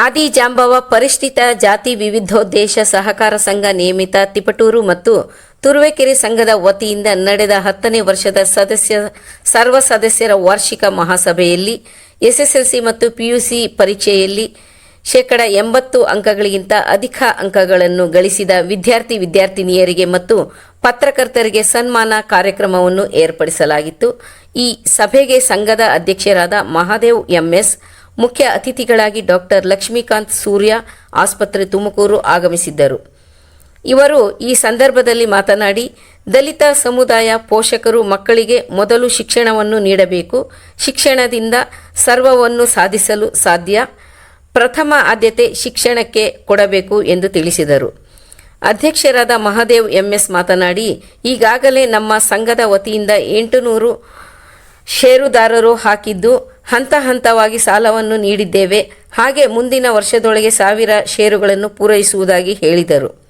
ಆದಿ ಜಾಂಬವ ಪರಿಷ್ಠಿತ ಜಾತಿ ವಿವಿಧೋದ್ದೇಶ ಸಹಕಾರ ಸಂಘ ನಿಯಮಿತ ತಿಪಟೂರು ಮತ್ತು ತುರುವೇಕೆರೆ ಸಂಘದ ವತಿಯಿಂದ ನಡೆದ ಹತ್ತನೇ ವರ್ಷದ ಸದಸ್ಯ, ಸರ್ವ ಸದಸ್ಯರ ವಾರ್ಷಿಕ ಮಹಾಸಭೆಯಲ್ಲಿ ಎಸ್ಎಸ್ಎಲ್ಸಿ ಮತ್ತು ಪಿಯುಸಿ ಪರೀಕ್ಷೆಯಲ್ಲಿ ಶೇಕಡ ಎಂಬತ್ತು ಅಂಕಗಳಿಗಿಂತ ಅಧಿಕ ಅಂಕಗಳನ್ನು ಗಳಿಸಿದ ವಿದ್ಯಾರ್ಥಿ ವಿದ್ಯಾರ್ಥಿನಿಯರಿಗೆ ಮತ್ತು ಪತ್ರಕರ್ತರಿಗೆ ಸನ್ಮಾನ ಕಾರ್ಯಕ್ರಮವನ್ನು ಏರ್ಪಡಿಸಲಾಗಿತ್ತು. ಈ ಸಭೆಗೆ ಸಂಘದ ಅಧ್ಯಕ್ಷರಾದ ಮಹಾದೇವ್ ಎಂಎಸ್ ಮುಖ್ಯ ಅತಿಥಿಗಳಾಗಿ ಡಾಕ್ಟರ್ ಲಕ್ಷ್ಮೀಕಾಂತ್ ಸೂರ್ಯ ಆಸ್ಪತ್ರೆ ತುಮಕೂರು ಆಗಮಿಸಿದ್ದರು. ಇವರು ಈ ಸಂದರ್ಭದಲ್ಲಿ ಮಾತನಾಡಿ, ದಲಿತ ಸಮುದಾಯ ಪೋಷಕರು ಮಕ್ಕಳಿಗೆ ಮೊದಲು ಶಿಕ್ಷಣವನ್ನು ನೀಡಬೇಕು. ಶಿಕ್ಷಣದಿಂದ ಸರ್ವವನ್ನು ಸಾಧಿಸಲು ಸಾಧ್ಯ. ಪ್ರಥಮ ಆದ್ಯತೆ ಶಿಕ್ಷಣಕ್ಕೆ ಕೊಡಬೇಕು ಎಂದು ತಿಳಿಸಿದರು. ಅಧ್ಯಕ್ಷರಾದ ಮಹಾದೇವ್ ಎಂಎಸ್ ಮಾತನಾಡಿ, ಈಗಾಗಲೇ ನಮ್ಮ ಸಂಘದ ವತಿಯಿಂದ ಎಂಟುನೂರು ಷೇರುದಾರರು ಹಾಕಿದ್ದು ಹಂತ ಹಂತವಾಗಿ ಸಾಲವನ್ನು ನೀಡಿದ್ದೇವೆ. ಹಾಗೆ ಮುಂದಿನ ವರ್ಷದೊಳಗೆ ಸಾವಿರ ಷೇರುಗಳನ್ನು ಪೂರೈಸುವುದಾಗಿ ಹೇಳಿದರು.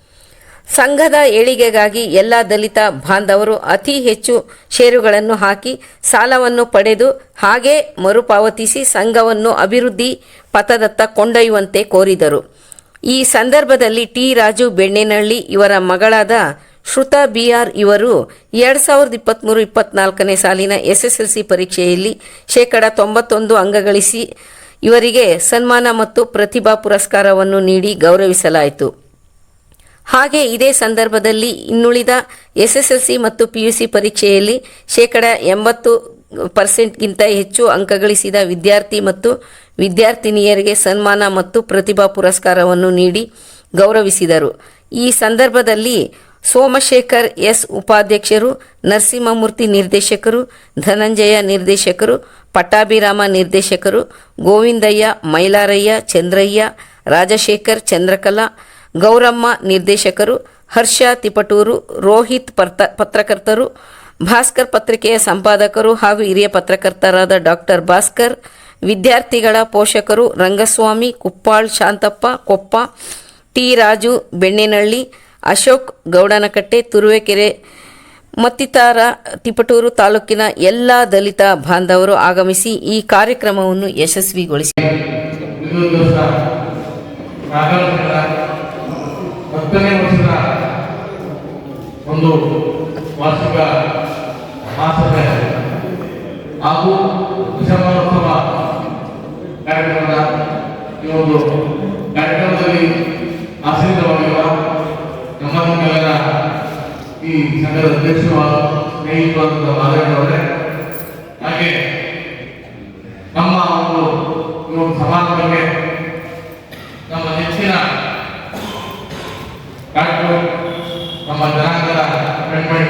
ಸಂಘದ ಏಳಿಗೆಗಾಗಿ ಎಲ್ಲ ದಲಿತ ಬಾಂಧವರು ಅತಿ ಹೆಚ್ಚು ಷೇರುಗಳನ್ನು ಹಾಕಿ ಸಾಲವನ್ನು ಪಡೆದು ಹಾಗೆ ಮರುಪಾವತಿಸಿ ಸಂಘವನ್ನು ಅಭಿವೃದ್ಧಿ ಪಥದತ್ತ ಕೊಂಡೊಯ್ಯುವಂತೆ ಕೋರಿದರು. ಈ ಸಂದರ್ಭದಲ್ಲಿ ಟಿ. ರಾಜು ಬೆಣ್ಣೆನಹಳ್ಳಿ ಇವರ ಮಗಳಾದ ಶ್ರುತ ಬಿಆರ್ ಇವರು ಎರಡು ಸಾವಿರದ ಇಪ್ಪತ್ತ್ಮೂರು ಇಪ್ಪತ್ನಾಲ್ಕನೇ ಸಾಲಿನ ಎಸ್ಎಸ್ಎಲ್ಸಿ ಪರೀಕ್ಷೆಯಲ್ಲಿ ಶೇಕಡ ತೊಂಬತ್ತೊಂದು ಅಂಗ ಗಳಿಸಿ ಇವರಿಗೆ ಸನ್ಮಾನ ಮತ್ತು ಪ್ರತಿಭಾ ಪುರಸ್ಕಾರವನ್ನು ನೀಡಿ ಗೌರವಿಸಲಾಯಿತು. ಹಾಗೆ ಇದೇ ಸಂದರ್ಭದಲ್ಲಿ ಇನ್ನುಳಿದ ಎಸ್ಎಸ್ಎಲ್ಸಿ ಮತ್ತು ಪಿ ಯು ಸಿ ಪರೀಕ್ಷೆಯಲ್ಲಿ ಶೇಕಡ ಎಂಬತ್ತು ಪರ್ಸೆಂಟ್ಗಿಂತ ಹೆಚ್ಚು ಅಂಕಗಳಿಸಿದ ವಿದ್ಯಾರ್ಥಿ ಮತ್ತು ವಿದ್ಯಾರ್ಥಿನಿಯರಿಗೆ ಸನ್ಮಾನ ಮತ್ತು ಪ್ರತಿಭಾ ಪುರಸ್ಕಾರವನ್ನು ನೀಡಿ ಗೌರವಿಸಿದರು. ಈ ಸಂದರ್ಭದಲ್ಲಿ ಸೋಮಶೇಖರ್ ಎಸ್ ಉಪಾಧ್ಯಕ್ಷರು, ನರಸಿಂಹಮೂರ್ತಿ ನಿರ್ದೇಶಕರು, ಧನಂಜಯ ನಿರ್ದೇಶಕರು, ಪಟ್ಟಾಭಿರಾಮ ನಿರ್ದೇಶಕರು, ಗೋವಿಂದಯ್ಯ, ಮೈಲಾರಯ್ಯ, ಚಂದ್ರಯ್ಯ, ರಾಜಶೇಖರ್, ಚಂದ್ರಕಲಾ, ಗೌರಮ್ಮ ನಿರ್ದೇಶಕರು, ಹರ್ಷ ತಿಪಟೂರು, ರೋಹಿತ್ ಪರ್ತ ಪತ್ರಕರ್ತರು, ಭಾಸ್ಕರ್ ಪತ್ರಿಕೆಯ ಸಂಪಾದಕರು ಹಾಗೂ ಹಿರಿಯ ಪತ್ರಕರ್ತರಾದ ಡಾಕ್ಟರ್ ಭಾಸ್ಕರ್, ವಿದ್ಯಾರ್ಥಿಗಳ ಪೋಷಕರು ರಂಗಸ್ವಾಮಿ, ಕುಪ್ಪಾಳ್, ಶಾಂತಪ್ಪ, ಕೊಪ್ಪ, ಟಿ ರಾಜು ಬೆಣ್ಣೆನಹಳ್ಳಿ ಅಶೋಕ್ ಗೌಡನಕಟ್ಟೆ, ತುರುವೇಕೆರೆ, ಮತ್ತಿತರ ತಿಪಟೂರು ತಾಲೂಕಿನ ಎಲ್ಲ ದಲಿತ ಬಾಂಧವರು ಆಗಮಿಸಿ ಈ ಕಾರ್ಯಕ್ರಮವನ್ನು ಯಶಸ್ವಿಗೊಳಿಸಿ ಒಂದು ವಾರ್ಷಿಕ ಹಾಗೂ ಡಿಸೆಂಬರೋತ್ಸವ ಕಾರ್ಯಕ್ರಮದ ಈ ಒಂದು ಕಾರ್ಯಕ್ರಮದಲ್ಲಿ ಆಸೀನವಾಗಿರುವ ನಮ್ಮ ನಿಮ್ಮೆಲ್ಲರ ಈ ಸಂಘದ ಅಧ್ಯಕ್ಷರು ಹಾಗೂ ಸ್ನೇಹಿತರಾದ ಹಾಗೆ ನಮ್ಮ ಒಂದು ಸಮಾಜಕ್ಕೆ ನಮ್ಮ ನೆಚ್ಚಿನ ಡಾಕ್ಟರ್ ನಮ್ಮ ಜನಾಂಗದ ಕಣ್ಮಣಿ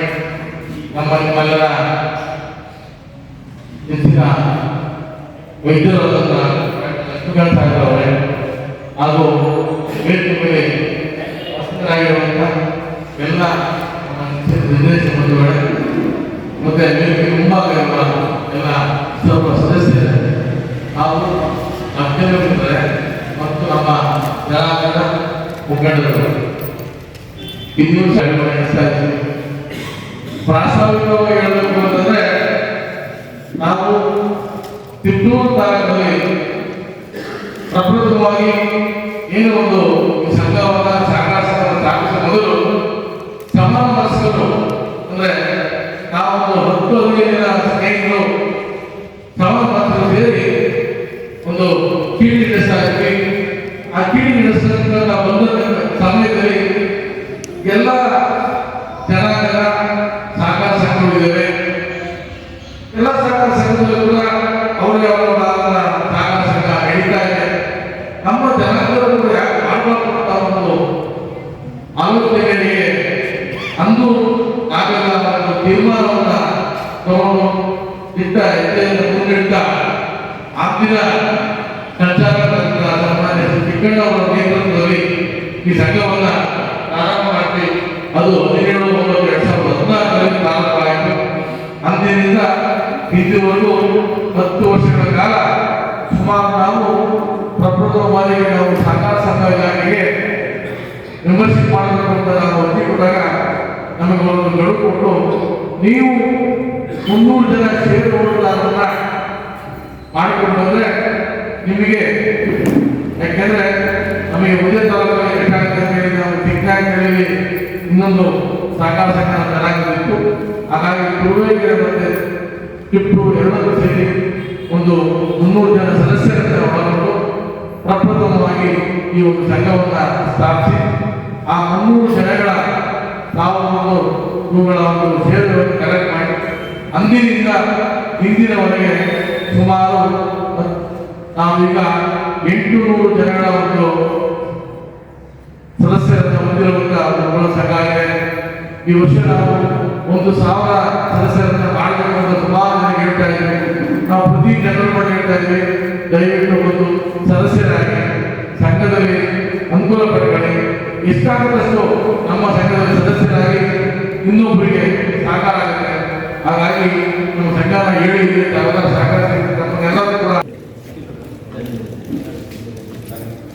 ನಮ್ಮ ನಿಮ್ಮೆಲ್ಲರ ನೆಚ್ಚಿನ ವೈದ್ಯರಾದಂಥ ಲಕ್ಷ್ಮೀಕಾಂತ್ ಸಾಗರವರೇ ಹಾಗೂ ವೇದಿಕೆ ಮೇಲೆ ವಸತರಾಗಿರುವಂಥ ಎಲ್ಲ ಬಂಧುಗಳೇ ಮತ್ತೆ ಮುಂಭಾಗ ಎಲ್ಲ ಸರ್ವ ಸದಸ್ಯರೇ ಹಾಗೂ ಅಧ್ಯಕ್ಷರಿದ್ದಾರೆ ಮತ್ತು ನಮ್ಮ ಜನಾಂಗದ ಮುಖಂಡರು ಇನ್ನೂ ನಡೆಸ್ತಾ ಇದ್ದೀವಿ ಪ್ರಾಸ್ತಾವಿಕವಾಗಿ ಹೇಳಬೇಕು ಅಂತಂದ್ರೆ ನಾವು ತಿಪ್ಪೂರು ತಾಲೂಕಲ್ಲಿ ಪ್ರಕೃತವಾಗಿ ಏನು ಒಂದು ಈ ಸಂಘವಾದ ಸಹಕಾರ ಸಂಘ ಸ್ಥಾಪಿಸುವ ಮೊದಲು ಸಮಾನ ಮನಸ್ಕರು ಅಂದ್ರೆ ನಾವು ಒಂದು ಹತ್ತು ಹದಿನೈದು ಜನ ಸ್ನೇಹಿತರು ಸಮಾನ ಮನಸ್ಕರು ಸೇರಿ ಒಂದು ಕೀಳಿ ಇದ್ವಿ ಆ ಕೀಳಿ ನಡೆಸತಕ್ಕಂಥ ಬಂದ ಸಮಯದಲ್ಲಿ ಎಲ್ಲ ಜನಾಂಗದ ಸಹಕಾರ ಸಂಘಗಳಿದ್ದಾವೆ. ಎಲ್ಲ ಸಹಕಾರ ಸಂಘದಲ್ಲೂ ಕೂಡ ಅವರಿಗೆ ಅವರ ಸಹಕಾರ ಸಂಘ ನಡೀತಾ ಇದೆ. ನಮ್ಮ ಜನಾಂಗದಲ್ಲೂ ಕೂಡ ಯಾಕೆ ಮಾಡಬಾರ್ದು ಒಂದು ಆಲೋಚನೆಗಳಿಗೆ ಅಂದು ಆಗಲ್ಲ ತೀರ್ಮಾನವನ್ನು ತಗೊಂಡು ಮುಂದಿಟ್ಟ ಅಂದಿನ ಸಂಚಾಲಕ ಸನ್ಮಾನ್ಯ ಶ್ರೀ ಚಿಕ್ಕಣ್ಣ ಅವರ ನೇತೃತ್ವದಲ್ಲಿ ಈ ಸಂಘವನ್ನ ಪ್ರಾರಂಭ ಮಾಡಿ ಅದು ಹದಿನೇಳು, ಒಂಬತ್ತು, ಎರಡ್ ಸಾವಿರದ ಹದಿನಾಲ್ಕರಲ್ಲಿ ಪ್ರಾರಂಭ ಆಯಿತು. ಅಂದಿನಿಂದ ಇದುವರೆಗೂ ಹತ್ತು ವರ್ಷಗಳ ಕಾಲ ಸುಮಾರು ನಾವು ಪ್ರಪ್ರಥಮವಾಗಿ ನಾವು ಸಹಕಾರ ಸಂಘ ಇಲಾಖೆಗೆ ಮೆಂಬರ್ಶಿಪ್ ಮಾಡಬೇಕು ನಾವು ಅರ್ಜಿ ಕೊಟ್ಟಾಗ ನಮಗೆ ಒಂದು ಗಡುವು ನೀವು ಮುನ್ನೂರು ಜನ ಮಾಡಿಕೊಂಡು ಬಂದ್ರೆ ನಿಮಗೆ, ಯಾಕೆಂದ್ರೆ ನಮಗೆ ಒಂದೇ ತಾಲೂಕಲ್ಲಿ ಹೇಳಿ ನಾವು ಚಿಕ್ಕನಾಯಕನಲ್ಲಿ ಇನ್ನೊಂದು ಸಹಕಾರ ಸಂಘ ಚೆನ್ನಾಗಿತ್ತು ಹಾಗಾಗಿ ತುರುವೇಕೆರೆ ಮತ್ತೆ ಟಿಪ್ಪು ಎರಡನ್ನೂ ಸೇರಿ ಒಂದು ಮುನ್ನೂರು ಜನ ಸದಸ್ಯರನ್ನು ಒಳಗೊಂಡು ಪ್ರಪ್ರಥಮವಾಗಿ ಈ ಒಂದು ಸಂಘವನ್ನು ಸ್ಥಾಪಿಸಿ, ಆ ಮುನ್ನೂರು ಜನಗಳ ನಾವು ಒಂದು ಇವುಗಳ ಒಂದು ಸೇವೆಗಳನ್ನು ಕಲೆಕ್ಟ್ ಮಾಡಿ, ಅಂದಿನಿಂದ ಇಂದಿನವರೆಗೆ ಸುಮಾರು ನಾವೀಗ ಎಂಟು ನೂರು ಜನಗಳ ಒಂದು ಸದಸ್ಯರನ್ನು ಹೊಂದಿರುವಂತಹ ಸಂಘ ಈ ವರ್ಷ ನಾವು ಒಂದು ಸಾವಿರ ಸದಸ್ಯರನ್ನು ಮಾಡಬೇಕು ಅಂತ ಸುಮಾರು ಜನ ಹೇಳ್ತಾ ಇದ್ದೀವಿ. ನಾವು ಪ್ರತಿ ಜನರು ಮಾಡಿ ಹೇಳ್ತಾ ಇದ್ವಿ ದಯವಿಟ್ಟು ಒಂದು ಸದಸ್ಯರಾಗಿ ಸಂಘದಲ್ಲಿ ಅನುಕೂಲ ಪಡ್ಕೊಳ್ಳಿ. ಎಷ್ಟಾಗುತ್ತಷ್ಟು ನಮ್ಮ ಸಂಘದಲ್ಲಿ ಸದಸ್ಯರಾಗಿ ಇನ್ನೊಬ್ಬರಿಗೆ ಸಹಕಾರ ಆಗುತ್ತೆ. ಹಾಗಾಗಿ ನಮ್ಮ ಸಂಘನ ಹೇಳಿ ಯಾವಾಗ ಸಹಕಾರ dan